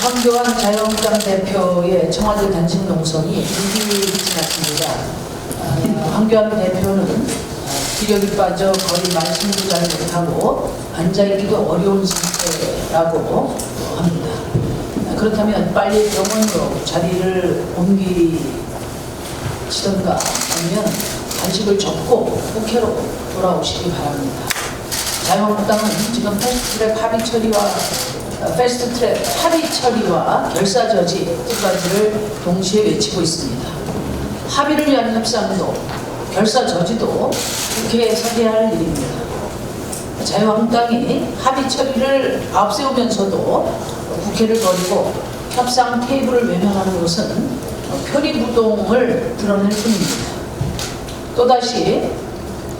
황교안 자유한국당 대표의 청와대 단식 농성이 일기 지났습니다. 아, 황교안 대표는 아, 기력이 빠져 거의 말씀도 잘 못하고 앉아있기도 어려운 상태라고 합니다. 아, 그렇다면 빨리 병원으로 자리를 옮기시던가 아니면 단식을 접고 국회로 돌아오시기 바랍니다. 자유한국당은 지금 패스트트랙 합의 처리와 어, 패스트 트랙 합의 처리와 결사 저지 두 가지를 동시에 외치고 있습니다. 합의를 위한 협상도 결사 저지도 국회에서 해야 할 일입니다. 자유한국당이 합의 처리를 앞세우면서도 국회를 버리고 협상 테이블을 외면하는 것은 표리부동을 드러낼 뿐입니다. 또다시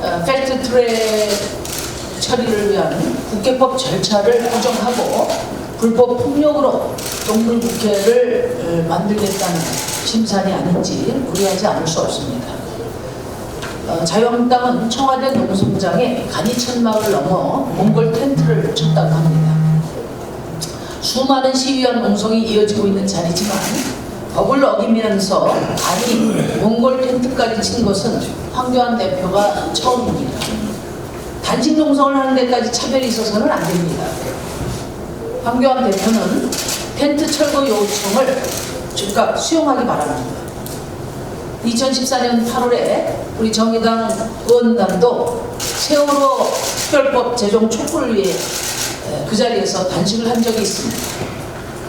어, 패스트트랙 처리를 위한 국회법 절차를 부정하고 불법 폭력으로 동물국회를 어, 만들겠다는 심산이 아닌지 우려하지 않을 수 없습니다. 어, 자유한국당은 청와대 농성장에 간이천막을 넘어 몽골 텐트를 쳤다고 합니다. 수많은 시위와 농성이 이어지고 있는 자리지만 법을 어기면서 간이 몽골 텐트까지 친 것은 황교안 대표가 처음입니다. 단식 농성을 하는 데까지 차별이 있어서는 안 됩니다. 황교안 대표는 텐트 철거 요청을 즉각 수용하기 바랍니다. 2014년 8월에 우리 정의당 의원단도 세월호 특별법 제정 촉구를 위해 에, 그 자리에서 단식을 한 적이 있습니다.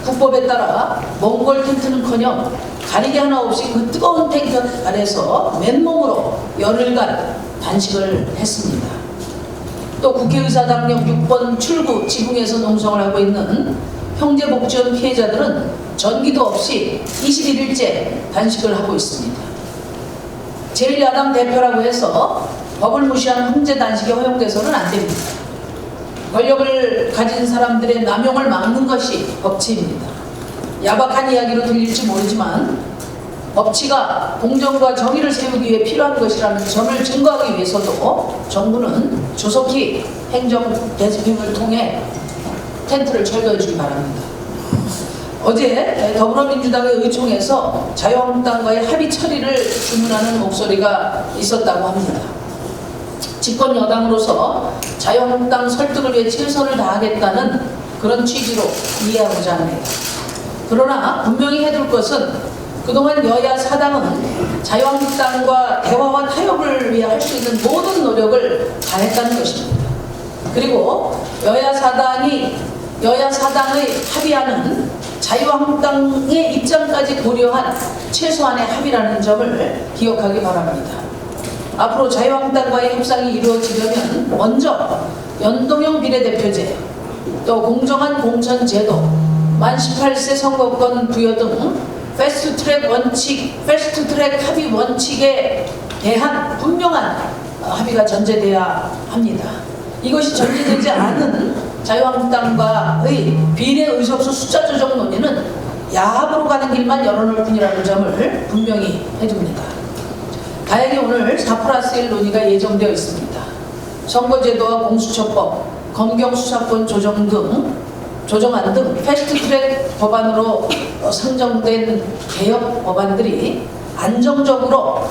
국법에 따라 몽골 텐트는커녕 가리개 하나 없이 그 뜨거운 텐트 아래서 맨몸으로 열흘간 단식을 했습니다. 또 국회의사당역 6번 출구 지붕에서 농성을 하고 있는 형제복지원 피해자들은 전기도 없이 21일째 단식을 하고 있습니다. 제1야당 대표라고 해서 법을 무시한 황제 단식이 허용돼서는 안 됩니다. 권력을 가진 사람들의 남용을 막는 것이 법치입니다. 야박한 이야기로 들릴지 모르지만 법치가 공정과 정의를 세우기 위해 필요한 것이라는 점을 증거하기 위해서도 정부는 조속히 행정 대집행을 통해 텐트를 철거해 주기 바랍니다. 어제 더불어민주당의 의총에서 자유한국당과의 합의 처리를 주문하는 목소리가 있었다고 합니다. 집권 여당으로서 자유한국당 설득을 위해 최선을 다하겠다는 그런 취지로 이해하고자 합니다. 그러나 분명히 해둘 것은 그동안 여야 사당은 자유한국당과 대화와 타협을 위해 할 수 있는 모든 노력을 다했다는 것입니다. 그리고 여야 사당이 여야 사당의 합의안은 자유한국당의 입장까지 고려한 최소한의 합의라는 점을 기억하기 바랍니다. 앞으로 자유한국당과의 협상이 이루어지려면 먼저 연동형 비례대표제, 또 공정한 공천제도, 만 18세 선거권 부여 등 패스트트랙 원칙, 패스트트랙 합의 원칙에 대한 분명한 합의가 전제돼야 합니다. 이것이 전제되지 않은 자유한국당과의 비례 의석수 숫자 조정 논의는 야합으로 가는 길만 열어놓을 뿐이라는 점을 분명히 해둡니다. 다행히 오늘 4 플러스 1 논의가 예정되어 있습니다. 선거제도와 공수처법, 검경수사권 조정 등 조정안 등 패스트트랙 법안으로 어, 상정된 개혁 법안들이 안정적으로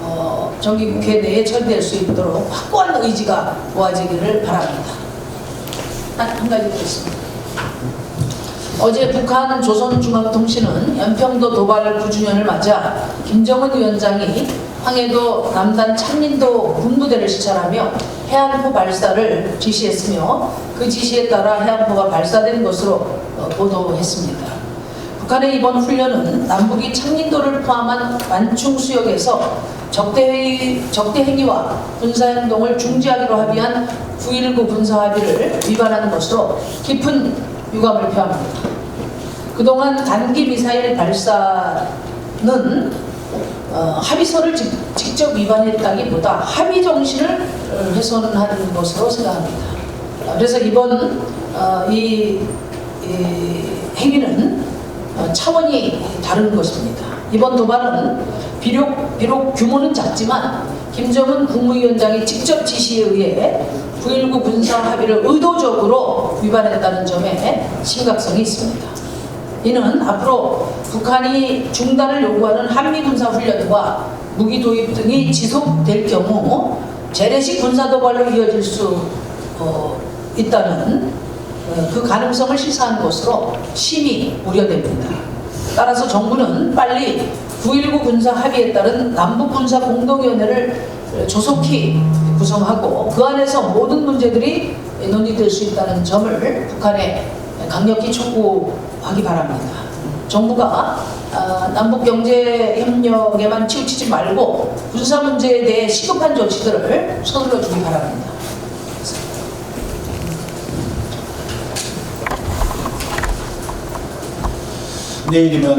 어, 정기국회 내에 처리될 수 있도록 확고한 의지가 모아지기를 바랍니다. 한, 한 가지 더 있습니다. 어제 북한 조선중앙통신은 연평도 도발 9주년을 맞아 김정은 위원장이 황해도 남단 창린도 군부대를 시찰하며 해안포 발사를 지시했으며 그 지시에 따라 해안포가 발사된 것으로 어, 보도했습니다. 북한의 이번 훈련은 남북이 창린도를 포함한 만충 수역에서 적대, 적대 행위와 군사행동을 중지하기로 합의한 9.19 군사합의를 위반하는 것으로 깊은 유감을 표합니다. 그동안 단기 미사일 발사는 어, 합의서를 직, 직접 위반했다기보다 합의 정신을 어, 훼손한 것으로 생각합니다. 어, 그래서 이번 어, 이, 이 행위는 어, 차원이 다른 것입니다. 이번 도발은 비록, 비록 규모는 작지만 김정은 국무위원장이 직접 지시에 의해 9.19 군사 합의를 의도적으로 위반했다는 점에 심각성이 있습니다. 이는 앞으로 북한이 중단을 요구하는 한미 군사 훈련과 무기 도입 등이 지속될 경우 재래식 군사 도발로 이어질 수 어, 있다는 어, 그 가능성을 시사한 것으로 심히 우려됩니다. 따라서 정부는 빨리 9.19 군사 합의에 따른 남북 군사 공동위원회를 조속히 구성하고 그 안에서 모든 문제들이 논의될 수 있다는 점을 북한에 강력히 촉구하기 바랍니다. 정부가 아, 남북 경제 협력에만 치우치지 말고 군사 문제에 대해 시급한 조치들을 서둘러 주기 바랍니다. 내일이면